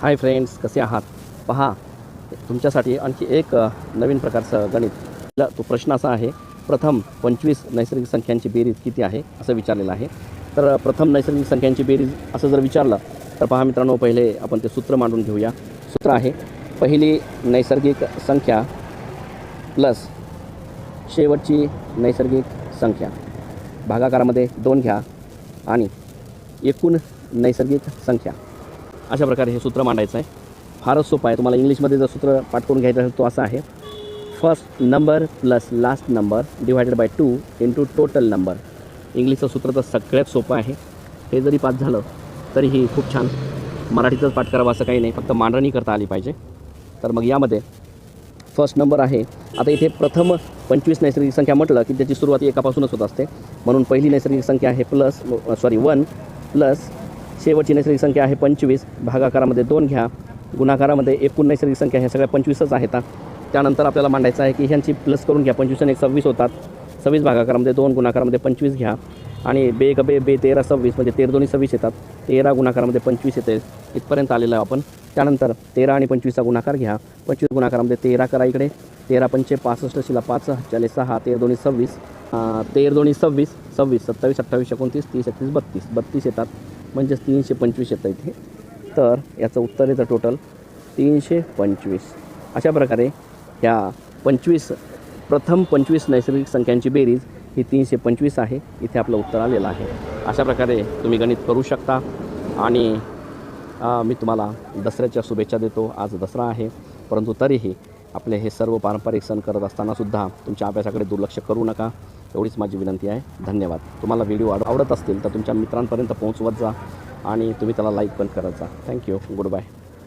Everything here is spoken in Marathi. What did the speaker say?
हाय फ्रेंड्स कसे आहात? पहा तुमच्यासाठी आणखी एक नवीन प्रकारचं गणित. तो प्रश्न असा आहे प्रथम पंचवीस नैसर्गिक संख्यांची बेरीज किती आहे? असं विचारलेलं आहे. तर प्रथम नैसर्गिक संख्यांची बेरीज असं जर विचारलं तर पहा मित्रांनो पहिले आपण ते सूत्र मांडून घेऊया. सूत्र आहे पहिली नैसर्गिक संख्या प्लस शेवटची नैसर्गिक संख्या. भागाकारामध्ये दोन घ्या आणि एकूण नैसर्गिक संख्या. अशा प्रकारे हे सूत्र मांडायचं आहे. फारच सोपं आहे. तुम्हाला इंग्लिशमध्ये जर सूत्र पाठ करून घ्यायचं असेल तो असं आहे. First number plus last number divided by two into total number इंग्लिशचं सूत्र तर सगळ्यात सोपं आहे. हे जरी पाठ झालं तरीही खूप छान. मराठीतच पाठ करावं असं काही नाही. फक्त मांडणी करता आली पाहिजे. तर मग यामध्ये फर्स्ट नंबर आहे. आता इथे प्रथम पंचवीस नैसर्गिक संख्या म्हटलं की त्याची सुरुवात एकापासूनच होत असते. म्हणून पहिली नैसर्गिक संख्या आहे प्लस सॉरी वन प्लस शेवटची नैसर्गिक संख्या आहे पंचवीस. भागाकारामध्ये दोन घ्या. गुणाकारामध्ये एकूण नैसर्गिक संख्या ह्या सगळ्या पंचवीसच आहेत त्यानंतर आपल्याला मांडायचं आहे की ह्यांची प्लस करून घ्या. पंचवीस आणि एक सव्वीस होतात. सव्वीस भागाकारामध्ये दोन गुणाकारामध्ये पंचवीस घ्या. आणि बे ग बे बे तेरा सव्वीस म्हणजे तेर दोन्ही सव्वीस येतात. तेरा गुणाकारामध्ये पंचवीस येते. इथपर्यंत आलेलं आहे आपण. त्यानंतर तेरा आणि पंचवीसचा गुणाकार घ्या. पंचवीस गुणाकारामध्ये तेरा करा इकडे. तेरा पंचे पासष्ट शिला पाच चाले सहा तेर दोन्ही सव्वीस. अं, तेर दोन्ही सव्वीस सव्वीस सत्तावीस अठ्ठावीस एकोणतीस तीस एकतीस बत्तीस. बत्तीस येतात. म्हणजेच तीनशे पंचवीस येतं इथे. तर याचं उत्तर येतं टोटल तीनशे पंचवीस. अशा प्रकारे ह्या पंचवीस प्रथम पंचवीस नैसर्गिक संख्यांची बेरीज ही तीनशे पंचवीस आहे. इथे आपलं उत्तर आलेलं आहे. अशा प्रकारे तुम्ही गणित करू शकता. आणि मी तुम्हाला दसऱ्याच्या शुभेच्छा देतो. आज दसरा आहे. परंतु तरीही आपले हे सर्व पारंपरिक सण करत असतानासुद्धा तुमच्या अभ्यासाकडे दुर्लक्ष करू नका. एवढीच माझी विनंती आहे. धन्यवाद. तुम्हाला व्हिडिओ आवडत असतील तर तुमच्या मित्रांपर्यंत पोहोचवत जा आणि तुम्ही त्याला लाईक पण करत जा. Thank you good bye